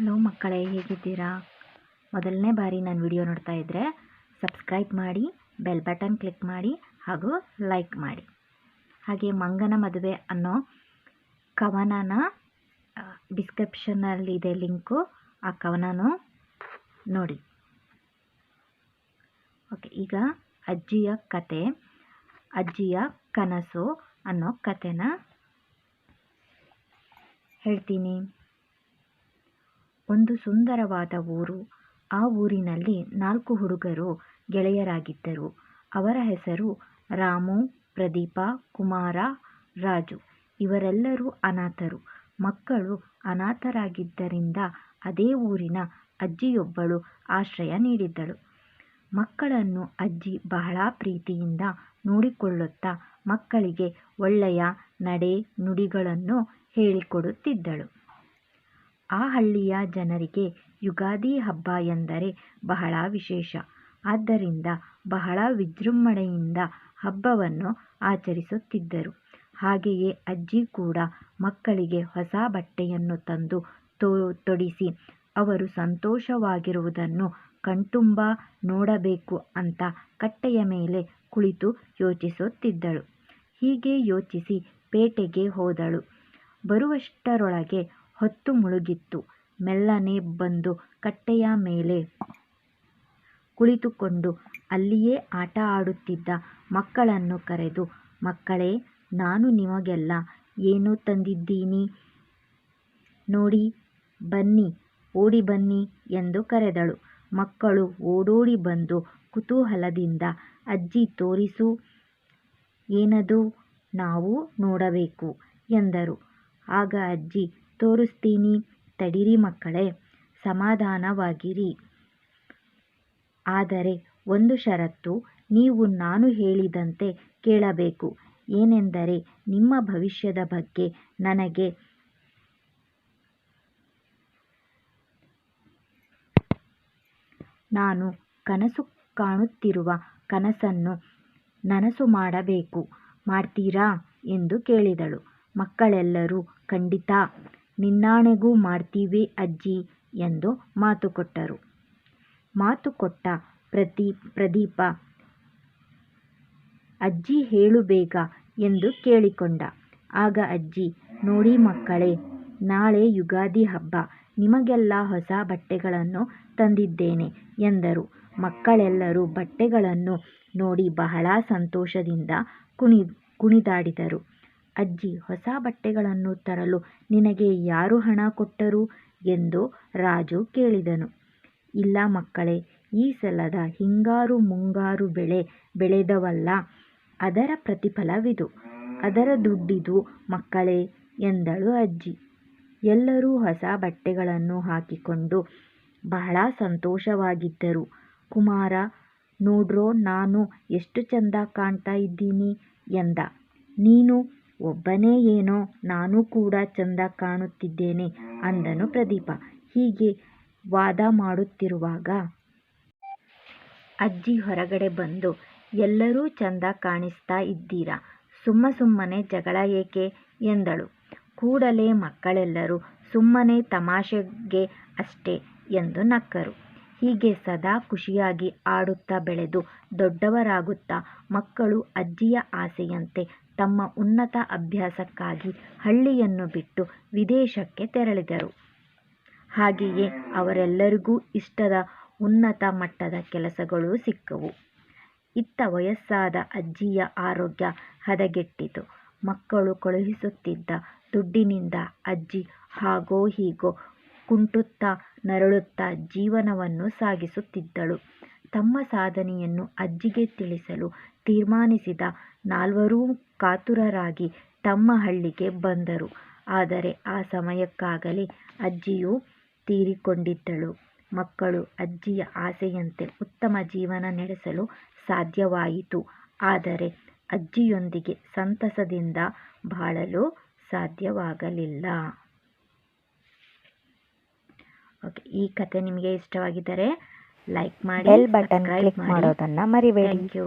Hello ಮಕ್ಕಳೇ, ಹೇಗಿದ್ದೀರಾ? ಮೊದಲನೇ ಬಾರಿ ನಾನು ವಿಡಿಯೋ ನೋಡ್ತಾ ಇದ್ದರೆ ಸಬ್ಸ್ಕ್ರೈಬ್ ಮಾಡಿ, ಬೆಲ್ ಬಟನ್ ಕ್ಲಿಕ್ ಮಾಡಿ ಹಾಗೂ ಲೈಕ್ ಮಾಡಿ. ಹಾಗೆ ಮಂಗನ ಮದುವೆ ಅನ್ನೋ ಕವನನ ಡಿಸ್ಕ್ರಿಪ್ಷನ್ನಲ್ಲಿದೆ ಲಿಂಕು, ಆ ಕವನನೂ ನೋಡಿ. ಓಕೆ, ಈಗ ಅಜ್ಜಿಯ ಕತೆ, ಅಜ್ಜಿಯ ಕನಸು ಅನ್ನೋ ಕತೆನ ಹೇಳ್ತೀನಿ. ಒಂದು ಸುಂದರವಾದ ಊರು. ಆ ಊರಿನಲ್ಲಿ ನಾಲ್ಕು ಹುಡುಗರು ಗೆಳೆಯರಾಗಿದ್ದರು. ಅವರ ಹೆಸರು ರಾಮು, ಪ್ರದೀಪ, ಕುಮಾರ, ರಾಜು. ಇವರೆಲ್ಲರೂ ಅನಾಥರು. ಮಕ್ಕಳು ಅನಾಥರಾಗಿದ್ದರಿಂದ ಅದೇ ಊರಿನ ಅಜ್ಜಿಯೊಬ್ಬಳು ಆಶ್ರಯ ನೀಡಿದ್ದಳು. ಮಕ್ಕಳನ್ನು ಅಜ್ಜಿ ಬಹಳ ಪ್ರೀತಿಯಿಂದ ನೋಡಿಕೊಳ್ಳುತ್ತಾ ಮಕ್ಕಳಿಗೆ ಒಳ್ಳೆಯ ನಡೆ ನುಡಿಗಳನ್ನು ಹೇಳಿಕೊಡುತ್ತಿದ್ದಳು. ಆ ಹಳ್ಳಿಯ ಜನರಿಗೆ ಯುಗಾದಿ ಹಬ್ಬ ಎಂದರೆ ಬಹಳ ವಿಶೇಷ. ಆದ್ದರಿಂದ ಬಹಳ ವಿಜೃಂಭಣೆಯಿಂದ ಹಬ್ಬವನ್ನು ಆಚರಿಸುತ್ತಿದ್ದರು. ಹಾಗೆಯೇ ಅಜ್ಜಿ ಕೂಡ ಮಕ್ಕಳಿಗೆ ಹೊಸ ಬಟ್ಟೆಯನ್ನು ತಂದು ತೊಡಿಸಿ, ಅವರು ಸಂತೋಷವಾಗಿರುವುದನ್ನು ಕಣ್ತುಂಬ ನೋಡಬೇಕು ಅಂತ ಕಟ್ಟೆಯ ಮೇಲೆ ಕುಳಿತು ಯೋಚಿಸುತ್ತಿದ್ದಳು. ಹೀಗೆ ಯೋಚಿಸಿ ಪೇಟೆಗೆ ಹೋದಳು. ಬರುವಷ್ಟರೊಳಗೆ ಹೊತ್ತು ಮುಳುಗಿತ್ತು. ಮೆಲ್ಲನೆ ಬಂದು ಕಟ್ಟೆಯ ಮೇಲೆ ಕುಳಿತುಕೊಂಡು ಅಲ್ಲಿಯೇ ಆಟ ಆಡುತ್ತಿದ್ದ ಮಕ್ಕಳನ್ನು ಕರೆದು, ಮಕ್ಕಳೇ, ನಾನು ನಿಮಗೆಲ್ಲ ಏನು ತಂದಿದ್ದೀನಿ? ನೋಡಿ, ಬನ್ನಿ, ಓಡಿ ಬನ್ನಿ ಎಂದು ಕರೆದಳು. ಮಕ್ಕಳು ಓಡೋಡಿ ಬಂದು ಕುತೂಹಲದಿಂದ, ಅಜ್ಜಿ, ತೋರಿಸು, ಏನದು ನಾವು ನೋಡಬೇಕು ಎಂದರು. ಆಗ ಅಜ್ಜಿ ತೋರಿಸ್ತೀನಿ. ತಡೀರಿ ಮಕ್ಕಳೇ, ಸಮಾಧಾನವಾಗಿರಿ. ಆದರೆ ಒಂದು ಷರತ್ತು ನೀವು ನಾನು ಹೇಳಿದಂತೆ ಕೇಳಬೇಕು. ಏನೆಂದರೆ ನಿಮ್ಮ ಭವಿಷ್ಯದ ಬಗ್ಗೆ ನನಗೆ ನಾನು ಕನಸು ಕಾಣುತ್ತಿರುವ ಕನಸನ್ನು ನನಸು ಮಾಡಬೇಕು. ಮಾಡ್ತೀರಾ? ಎಂದು ಕೇಳಿದಳು. ಮಕ್ಕಳೆಲ್ಲರೂ ಖಂಡಿತ ನಿನ್ನಾಣೆಗೂ ಮಾಡ್ತೀವಿ ಅಜ್ಜಿ ಎಂದು ಮಾತು ಕೊಟ್ಟರು. ಮಾತು ಕೊಟ್ಟ ಪ್ರತಿ ಪ್ರದೀಪ, ಅಜ್ಜಿ ಹೇಳು ಬೇಗ ಎಂದು ಕೇಳಿಕೊಂಡ. ಆಗ ಅಜ್ಜಿ, ನೋಡಿ ಮಕ್ಕಳೇ, ನಾಳೆ ಯುಗಾದಿ ಹಬ್ಬ, ನಿಮಗೆಲ್ಲ ಹೊಸ ಬಟ್ಟೆಗಳನ್ನು ತಂದಿದ್ದೇನೆ ಎಂದರು. ಮಕ್ಕಳೆಲ್ಲರೂ ಬಟ್ಟೆಗಳನ್ನು ನೋಡಿ ಬಹಳ ಸಂತೋಷದಿಂದ ಕುಣಿ ಕುಣಿದಾಡಿದರು. ಅಜ್ಜಿ, ಹೊಸ ಬಟ್ಟೆಗಳನ್ನು ತರಲು ನಿನಗೆ ಯಾರು ಹಣ ಕೊಟ್ಟರು? ಎಂದು ರಾಜು ಕೇಳಿದನು. ಇಲ್ಲ ಮಕ್ಕಳೇ, ಈ ಸಲದ ಹಿಂಗಾರು ಮುಂಗಾರು ಬೆಳೆ ಬೆಳೆದವಲ್ಲ, ಅದರ ಪ್ರತಿಫಲವಿದು, ಅದರ ದುಡ್ಡಿದು ಮಕ್ಕಳೇ, ಎಂದಳು ಅಜ್ಜಿ. ಎಲ್ಲರೂ ಹೊಸ ಬಟ್ಟೆಗಳನ್ನು ಹಾಕಿಕೊಂಡು ಬಹಳ ಸಂತೋಷವಾಗಿದ್ದರು. ಕುಮಾರ, ನೋಡ್ರೋ, ನಾನು ಎಷ್ಟು ಚಂದ ಕಾಣ್ತಾ ಇದ್ದೀನಿ, ಎಂದ. ನೀನು ಒಬ್ಬನೇ ಏನೋ ನಾನು ಕೂಡ ಚಂದ ಕಾಣುತ್ತಿದ್ದೇನೆ ಅಂದನು ಪ್ರದೀಪ. ಹೀಗೆ ವಾದ ಮಾಡುತ್ತಿರುವಾಗ ಅಜ್ಜಿ ಹೊರಗಡೆ ಬಂದು, ಎಲ್ಲರೂ ಚಂದ ಕಾಣಿಸ್ತಾ ಇದ್ದೀರಾ? ಸುಮ್ಮ ಸುಮ್ಮನೆ ಜಗಳ ಏಕೆ? ಎಂದಳು. ಕೂಡಲೇ ಮಕ್ಕಳೆಲ್ಲರೂ ಸುಮ್ಮನೆ ತಮಾಷೆಗೆ ಅಷ್ಟೇ ಎಂದು ನಕ್ಕರು. ಹೀಗೆ ಸದಾ ಖುಷಿಯಾಗಿ ಆಡುತ್ತಾ ಬೆಳೆದು ದೊಡ್ಡವರಾಗುತ್ತಾ ಮಕ್ಕಳು ಅಜ್ಜಿಯ ಆಸೆಯಂತೆ ತಮ್ಮ ಉನ್ನತ ಅಭ್ಯಾಸಕ್ಕಾಗಿ ಹಳ್ಳಿಯನ್ನು ಬಿಟ್ಟು ವಿದೇಶಕ್ಕೆ ತೆರಳಿದರು. ಹಾಗೆಯೇ ಅವರೆಲ್ಲರಿಗೂ ಇಷ್ಟದ ಉನ್ನತ ಮಟ್ಟದ ಕೆಲಸಗಳು ಸಿಕ್ಕವು. ಇತ್ತ ವಯಸ್ಸಾದ ಅಜ್ಜಿಯ ಆರೋಗ್ಯ ಹದಗೆಟ್ಟಿತು. ಮಕ್ಕಳು ಕಳುಹಿಸುತ್ತಿದ್ದ ದುಡ್ಡಿನಿಂದ ಅಜ್ಜಿ ಹಾಗೋ ಹೀಗೋ ಕುಂಟುತ್ತಾ ನರಳುತ್ತಾ ಜೀವನವನ್ನು ಸಾಗಿಸುತ್ತಿದ್ದಳು. ತಮ್ಮ ಸಾಧನೆಯನ್ನು ಅಜ್ಜಿಗೆ ತಿಳಿಸಲು ತೀರ್ಮಾನಿಸಿದ ನಾಲ್ವರೂ ಕಾತುರರಾಗಿ ತಮ್ಮ ಹಳ್ಳಿಗೆ ಬಂದರು. ಆದರೆ ಆ ಸಮಯಕ್ಕಾಗಲೇ ಅಜ್ಜಿಯು ತೀರಿಕೊಂಡಿದ್ದಳು. ಮಕ್ಕಳು ಅಜ್ಜಿಯ ಆಸೆಯಂತೆ ಉತ್ತಮ ಜೀವನ ನಡೆಸಲು ಸಾಧ್ಯವಾಯಿತು. ಆದರೆ ಅಜ್ಜಿಯೊಂದಿಗೆ ಸಂತಸದಿಂದ ಬಾಳಲು ಸಾಧ್ಯವಾಗಲಿಲ್ಲ. ಓಕೆ ಈ ಕತೆ ನಿಮಗೆ ಇಷ್ಟವಾಗಿದ್ದರೆ ಲೈಕ್ ಮಾಡಿ ಬೆಲ್ ಬಟನ್ ಕ್ಲಿಕ್ ಮಾಡೋದನ್ನ ಮರಿಬೇಡಿ. Thank you